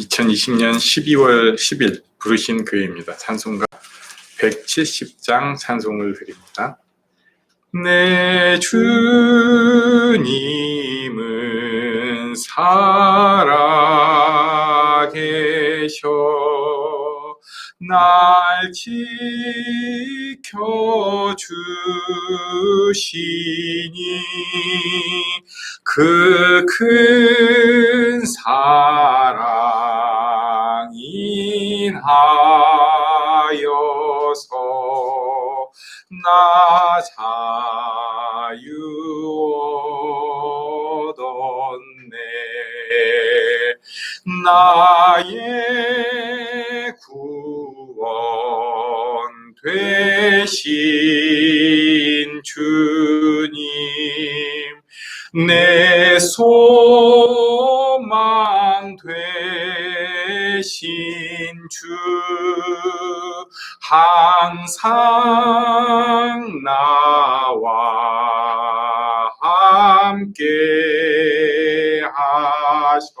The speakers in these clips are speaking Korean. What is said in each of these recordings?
2020년 12월 10일 부르신 교회입니다. 찬송가 170장 찬송을 드립니다. 내 주님은 살아계셔 날 지켜주시니 그 큰 사랑 나 자유 얻었네. 나의 구원 되신 항상 나와 함께 하셔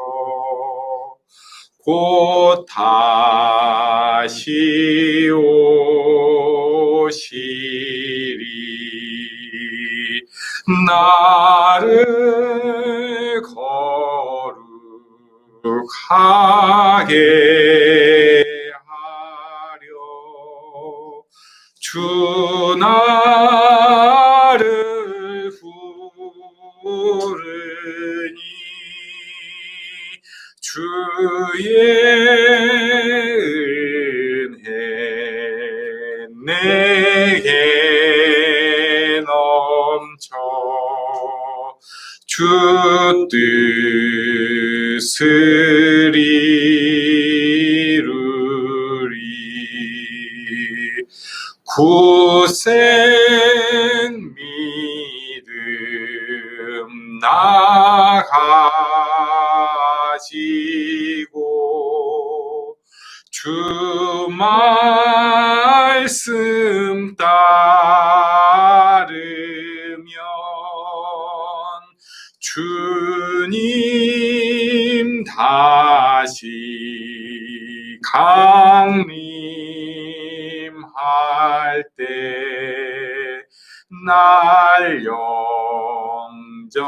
곧 다시 오시리. 나를 거룩하게 주 나를 부르니 주의 은혜 내게 넘쳐 주 뜻을 굳센 믿음 나가지고 주 말씀 따르면 주님 다시 강림할 때 날 영접하시리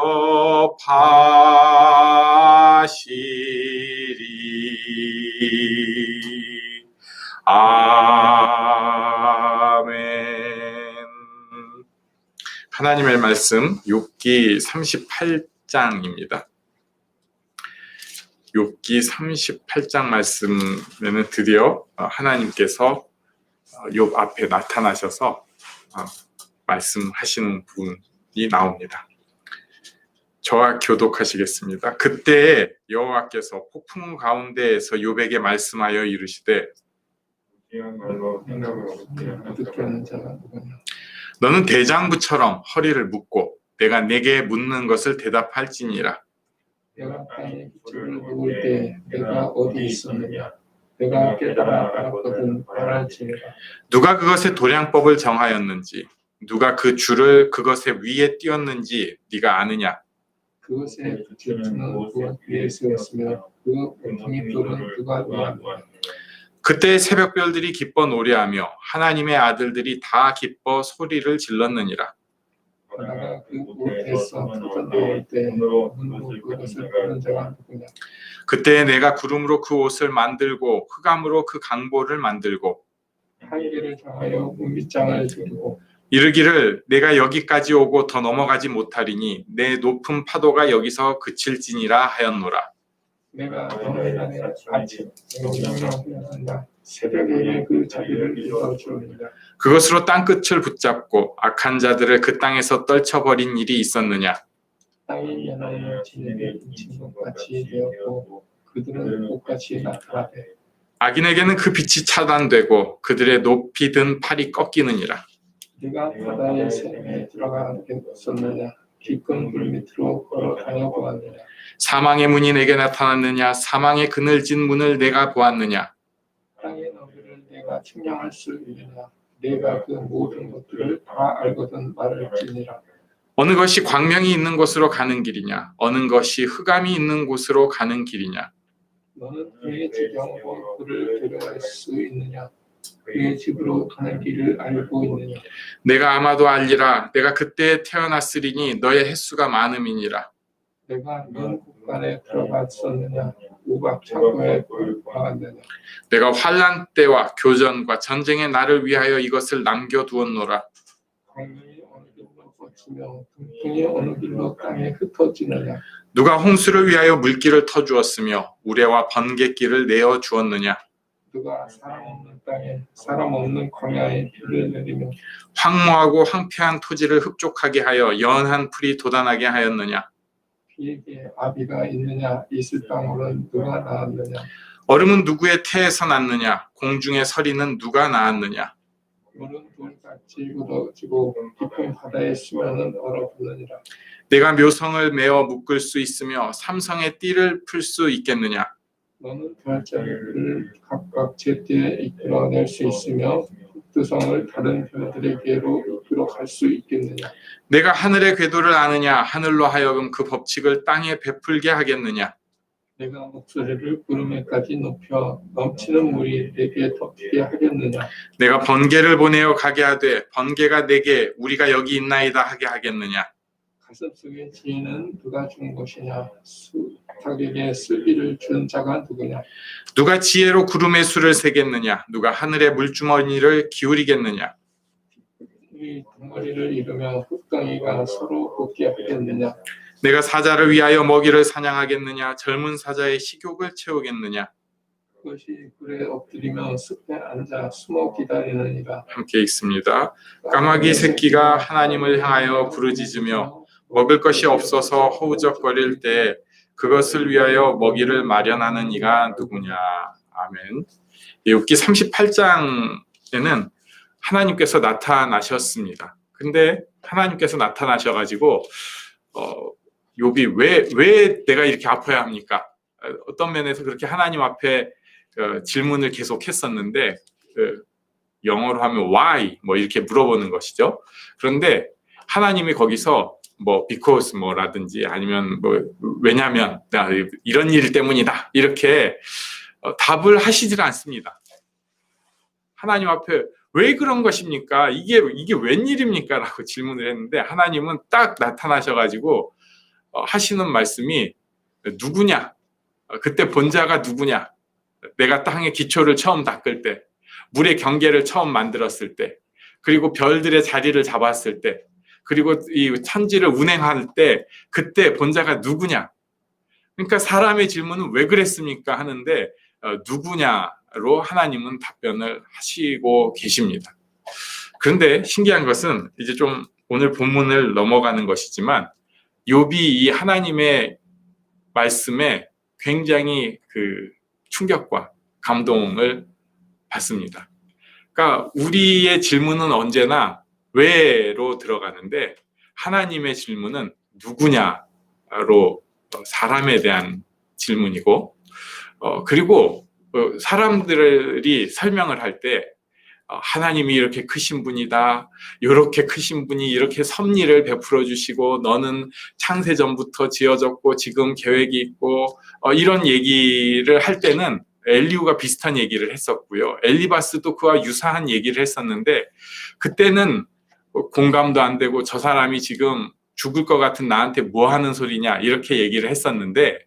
아멘 하나님의 말씀 욥기 38장입니다. 욥기 38장 말씀에는 드디어 어, 하나님께서 어, 욥 앞에 나타나셔서 어, 말씀하시는 부분이 나옵니다. 저와 교독하시겠습니다. 그때 여호와께서 폭풍 가운데에서 욥에게 말씀하여 이르시되? 너는 대장부처럼 허리를 묶고 내가 내게 묻는 것을 대답할지니라. 내가 땅에 기초를 놓을 때 내가 어디 있었느냐? 내가 깨달아 알았거든 말할지니라. 누가 그것의 도량법을 정하였는지 누가 그 줄을 그것의 위에 띄었는지 네가 아느냐? 그것의 기초는 무엇 위에 세웠으며 그 원통이 돌은 누가 위하느냐? 그때 새벽별들이 기뻐 노래하며 하나님의 아들들이 다 기뻐 소리를 질렀느니라. 그 누구냐? 그때 내가 구름으로 그 옷을 만들고 흑암으로 그 강보를 만들고 이르기를 내가 여기까지 오고 더 넘어가지 못하리니 내 높은 파도가 여기서 그칠지니라 하였노라. 내가. 새벽에 그 자리를 이루어 주느니라. 그것으로 땅 끝을 붙잡고 악한 자들을 그 땅에서 떨쳐버린 일이 있었느냐? 땅이 같이 되었고 그들은 나타나되 악인에게는 그 빛이 차단되고 그들의 높이 든 팔이 꺾이느니라. 네가 바다의 샘에 들어가겠었느냐 깊은 물 밑으로 걸어 다녀 보았느냐 사망의 문이 내게 나타났느냐? 사망의 그늘진 문을 내가 보았느냐? 땅의 너비를 내가 측량할 수 있느냐 내가 그 모든 것들을 다 알거든 말할지니라 어느 것이 광명이 있는 곳으로 가는 길이냐? 어느 것이 흑암이 있는 곳으로 가는 길이냐? 너는 그의 지경으로 그를 데려갈 수 있느냐? 그의 집으로 가는 길을 알고 있느냐? 내가 아마도 알리라 내가 그때 태어났으리니 너의 횟수가 많음이니라 내가 넌 국간에 들어갔었느냐? 우박? 내가 환란 때와 교전과 전쟁의 나를 위하여 이것을 남겨 두었노라 강이 어느 길로 뻗치며 등풍이 어느 길로 땅에 흩어지느냐? 누가 홍수를 위하여 물길을 터주었으며 우레와 번갯길을 내어 주었느냐 누가 사람 없는 땅에 사람 없는 광야에 비를 내리며 황무하고 황폐한 토지를 흡족하게 하여 연한 풀이 돋아나게 하였느냐 비에게 아비가 있느냐? 있을 땅으로는 누가 나왔느냐? 얼음은 누구의 태에서 났느냐 공중의 서리는 누가 낳았느냐 물은 돌같이 굳어지고 깊은 바다에 쓰면은 얼어붙느니라. 내가 묘성을 메어 묶을 수 있으며 삼성의 띠를 풀 수 있겠느냐 너는 별자리를 각각 제때에 이끌어낼 수 있으며 북두성을 다른 별들에게로 이끌어 갈 수 있겠느냐? 내가 하늘의 궤도를 아느냐 하늘로 하여금 그 법칙을 땅에 베풀게 하겠느냐 내가 목소리를 구름에까지 높여 넘치는 물이 내게 덮이게 하겠느냐? 내가 번개를 보내어 가게 하되 번개가 내게 우리가 여기 있나이다 하게 하겠느냐 가슴 속의 지혜는 누가 준 것이냐? 수탉에게 슬기를 준 자가 누구냐? 누가 지혜로 구름의 수를 세겠느냐 누가 하늘의 물주머니를 기울이겠느냐 이 덩어리를 이루며 흙덩이가 서로 붙게 하겠느냐? 내가 사자를 위하여 먹이를 사냥하겠느냐 젊은 사자의 식욕을 채우겠느냐 그것이 굴에 엎드리며 숲에 앉아 숨어 기다리느니라. 함께 있습니다 까마귀 새끼가 하나님을 향하여 부르짖으며 먹을 것이 없어서 허우적거릴 때 그것을 위하여 먹이를 마련하는 이가 누구냐? 아멘. 욥기 38장에는 하나님께서 나타나셨습니다. 근데 하나님께서 나타나셔 가지고 어, 욥이 왜, 왜 내가 이렇게 아파야 합니까? 어, 어떤 면에서 그렇게 하나님 앞에 어, 질문을 계속 했었는데 그 영어로 하면 why 뭐 이렇게 물어보는 것이죠. 그런데 하나님이 거기서 뭐 because 뭐라든지 아니면 뭐 왜냐면 나 이런 일 때문이다 이렇게 어, 답을 하시질 않습니다. 하나님 앞에 왜 그런 것입니까? 이게 이게 웬일입니까?라고 질문을 했는데 하나님은 딱 나타나셔가지고 어, 하시는 말씀이 누구냐? 어, 그때 본자가 누구냐? 내가 땅의 기초를 처음 닦을 때, 물의 경계를 처음 만들었을 때, 그리고 별들의 자리를 잡았을 때, 그리고 이 천지를 운행할 때, 그때 본자가 누구냐? 그러니까 사람의 질문은 왜 그랬습니까? 하는데, 어, 누구냐로 하나님은 답변을 하시고 계십니다. 그런데 신기한 것은 이제 좀 오늘 본문을 넘어가는 것이지만, 욥이 이 하나님의 말씀에 굉장히 그 충격과 감동을 받습니다. 그러니까 우리의 질문은 언제나 왜로 들어가는데 하나님의 질문은 누구냐로 어, 사람에 대한 질문이고 어, 그리고 어, 사람들이 설명을 할때 어, 하나님이 이렇게 크신 분이다. 이렇게 크신 분이 이렇게 섭리를 베풀어 주시고 너는 창세 전부터 지어졌고 지금 계획이 있고 어, 이런 얘기를 할 때는 엘리우가 비슷한 얘기를 했었고요. 엘리바스도 그와 유사한 얘기를 했었는데 그때는 뭐 공감도 안 되고 저 사람이 지금 죽을 것 같은 나한테 뭐 하는 소리냐 이렇게 얘기를 했었는데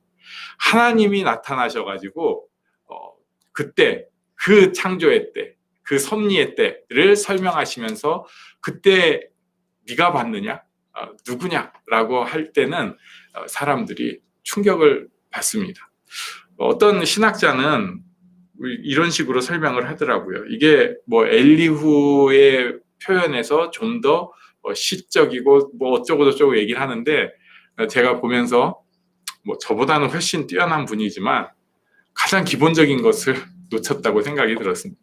하나님이 나타나셔가지고 어, 그때 그 창조의 때, 그 섭리의 때를 설명하시면서 그때 네가 봤느냐, 어, 누구냐라고 할 때는 어, 사람들이 충격을 받습니다. 어떤 신학자는 이런 식으로 설명을 하더라고요. 이게 뭐 엘리후의 표현에서 좀 더 시적이고 뭐 어쩌고 저쩌고 얘기를 하는데 제가 보면서 뭐 저보다는 훨씬 뛰어난 분이지만 가장 기본적인 것을 놓쳤다고 생각이 들었습니다.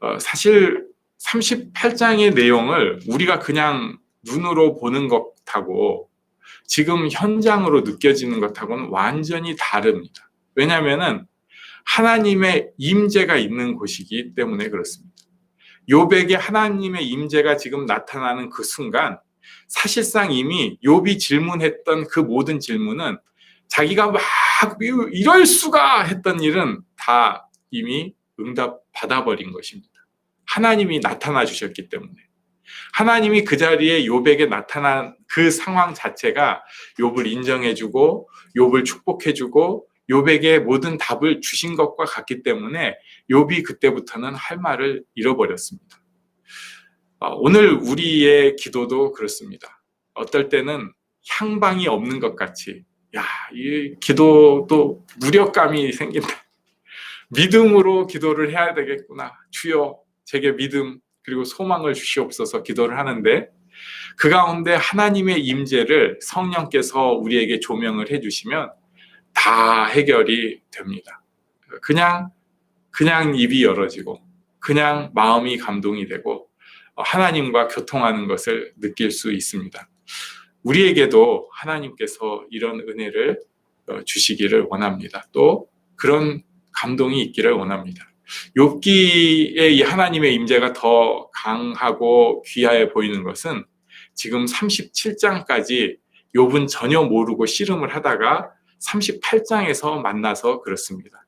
어, 사실 38장의 내용을 우리가 그냥 눈으로 보는 것하고 지금 현장으로 느껴지는 것하고는 완전히 다릅니다. 왜냐하면은 하나님의 임재가 있는 곳이기 때문에 그렇습니다. 요백에 하나님의 임재가 지금 나타나는 그 순간 사실상 이미 욥이 질문했던 그 모든 질문은 자기가 막 이럴 수가 했던 일은 다 이미 응답 받아버린 것입니다. 하나님이 나타나 주셨기 때문에. 하나님이 그 자리에 요백에 나타난 그 상황 자체가 욥을 인정해주고 욥을 축복해주고 욥에게 모든 답을 주신 것과 같기 때문에 욥이 그때부터는 할 말을 잃어버렸습니다. 아, 오늘 우리의 기도도 그렇습니다. 어떨 때는 향방이 없는 것 같이 야, 이 기도도 무력감이 생긴다. 믿음으로 기도를 해야 되겠구나. 주여, 제게 믿음 그리고 소망을 주시옵소서 기도를 하는데 그 가운데 하나님의 임재를 성령께서 우리에게 조명을 해 주시면 다 해결이 됩니다. 그냥 그냥 입이 열어지고 그냥 마음이 감동이 되고 하나님과 교통하는 것을 느낄 수 있습니다. 우리에게도 하나님께서 이런 은혜를 어, 주시기를 원합니다. 또 그런 감동이 있기를 원합니다. 욥기의 이 하나님의 임재가 더 강하고 귀하게 보이는 것은 지금 37장까지 욥은 전혀 모르고 씨름을 하다가 38장에서 만나서 그렇습니다.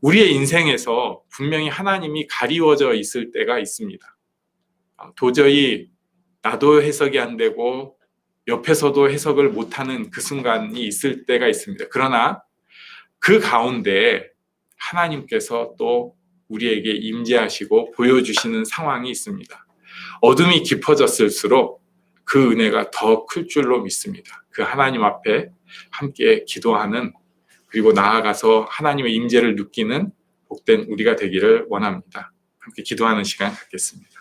우리의 인생에서 분명히 하나님이 가리워져 있을 때가 있습니다. 아, 도저히 나도 해석이 안 되고 옆에서도 해석을 못하는 그 순간이 있을 때가 있습니다. 그러나 그 가운데 하나님께서 또 우리에게 임재하시고 보여주시는 상황이 있습니다. 어둠이 깊어졌을수록 그 은혜가 더 클 줄로 믿습니다. 그 하나님 앞에 함께 기도하는 그리고 나아가서 하나님의 임재를 느끼는 복된 우리가 되기를 원합니다. 함께 기도하는 시간 갖겠습니다.